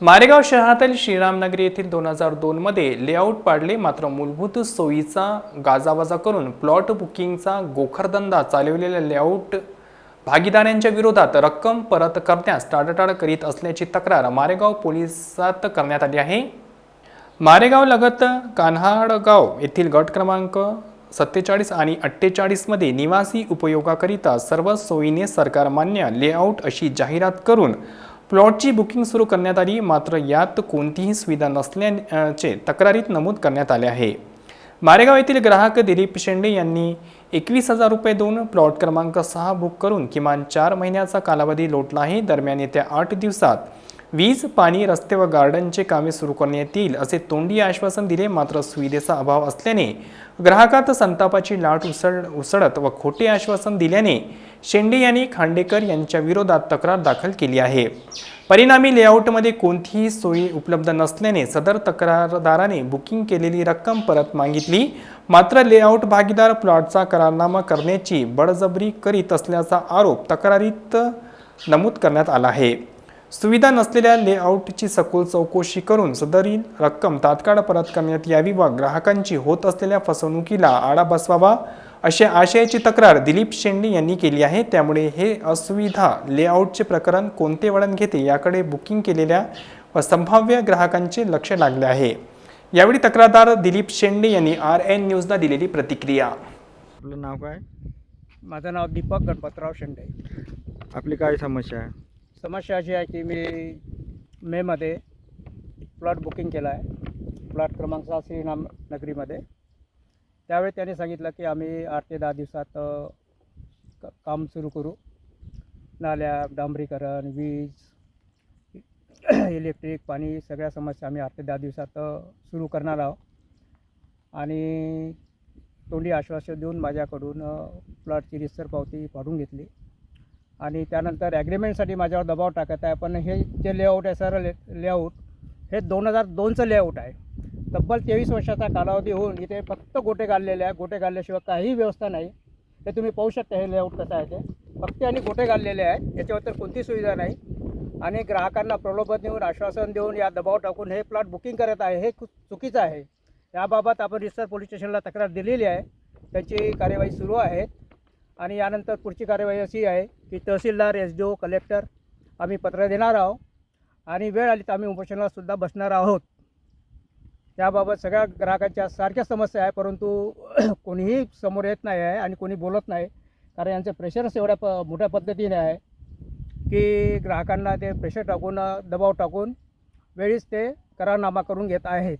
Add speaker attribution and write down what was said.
Speaker 1: मारेगाव शहरातील श्रीरामनगरी येथील दोन हजार दोनमध्ये लेआउट पाडले मात्र मूलभूत सोयीचा गाजावाजा करून प्लॉट बुकिंगचा गोखरधंदा चालवलेल्या लेआउट भागीदारांच्या विरोधात रक्कम परत करण्यास टाळाटाळ करीत असल्याची तक्रार मारेगाव पोलिसात करण्यात आली आहे. मारेगाव लगत कान्हाडगाव येथील गट क्रमांक सत्तेचाळीस आणि अठ्ठेचाळीसमध्ये निवासी उपयोगाकरिता सर्व सोयीने सरकारमान्य लेआउट अशी जाहिरात करून प्लॉटची बुकिंग सुरू करण्यात आली मात्र यात कोणतीही सुविधा नसल्याचे तक्रारीत नमूद करण्यात आले आहे. मारेगाव येथील ग्राहक दिलीप शेंडे यांनी एकवीस हजार रुपये देऊन प्लॉट क्रमांक सहा बुक करून किमान चार महिन्याचा कालावधी लोटला आहे. दरम्यान येत्या आठ दिवसात वीज पाणी रस्ते व गार्डनचे कामे सुरू करण्यात येतील असे तोंडी आश्वासन दिले मात्र सुविधेचा अभाव असल्याने. ग्राहकात संतापाची लाट उसळ उसळत व खोटे आश्वासन दिल्याने शेंडे यांनी खांडेकर यांच्या विरोधात तक्रार दाखल केली आहे. परिणामी लेआउटमध्ये कोणतीही सोयी उपलब्ध नसल्याने सदर तक्रारदाराने बुकिंग केलेली रक्कम परत मागितली. मात्र लेआउट भागीदार प्लॉटचा करारनामा करण्याची बळजबरी करीत असल्याचा आरोप तक्रारीत नमूद करण्यात आला आहे. सुविधा नसलेल्या लेआउटची सखोल चौकशी करून सदरील रक्कम तात्काळ परत करण्यात यावी व ग्राहकांची होत असलेल्या फसवणुकीला आळा बसवावा अशा आशयाची तक्रार दिलीप शेंडे यांनी केली आहे. त्यामुळे हे असुविधा लेआउटचे प्रकरण कोणते वळण घेते याकडे बुकिंग केलेल्या व संभाव्य ग्राहकांचे लक्ष लागले आहे. यावेळी तक्रारदार दिलीप शेंडे यांनी आर एन न्यूजला दिलेली प्रतिक्रिया.
Speaker 2: आपलं नाव काय?
Speaker 3: माझं नाव दीपक गणपतराव शेंडे.
Speaker 2: आपली काय समस्या आहे?
Speaker 3: समस्या अशी आहे की मी मेमध्ये प्लॉट बुकिंग केला आहे. प्लॉट क्रमांक सहा श्रीराम नगरीमध्ये. त्यावेळी त्यांनी सांगितलं की आम्ही आठ ते दहा दिवसात क- काम सुरू करू. नाल्या डांबरीकरण वीज इलेक्ट्रिक पाणी सगळ्या समस्या आम्ही आठ ते दहा दिवसात सुरू करणार आहोत. आणि तोंडी आश्वासन देऊन माझ्याकडून प्लॉटची रिस्तर पावती पाडून घेतली. आणि त्यानंतर ॲग्रीमेंटसाठी माझ्यावर दबाव टाकत आहे. पण हे जे लेआउट आहे सर ले लेआउट हे दोन हजार दोनचं लेआउट आहे. तब्बल तेवीस वर्षाचा कालावधी होऊन इथे फक्त गोटे घाललेले आहे. गोटे घालल्याशिवाय काहीही व्यवस्था नाही. हे तुम्ही पाहू शकता हे लेआउट कसं आहे ते. फक्त आणि गोटे घाललेले आहेत. याच्यावर तर कोणती सुविधा नाही. आणि ग्राहकांना प्रलोभन देऊन आश्वासन देऊन या दबाव टाकून हे प्लॉट बुकिंग करत आहे हे खूप चुकीचं आहे. याबाबत आपण रिसर पोलीस स्टेशनला तक्रार दिलेली आहे. त्याची कार्यवाही सुरू आहे. आणि यानंतर पुढची कार्यवाही अशी आहे की tehsildar S D O collector आम्ही पत्र देणार आहोत आणि वेळ आली तर आम्ही उपोषणालासुद्धा बसणार आहोत. त्याबाबत सगळ्या ग्राहकांच्या सारख्या समस्या आहे परंतु कोणीही समोर येत नाही आहे आणि कोणी बोलत नाही कारण यांचे प्रेशरच एवढ्या प मोठ्या पद्धतीने आहे की ग्राहकांना ते प्रेशर टाकून दबाव टाकून वेळीच ते करारनामा करून घेत आहेत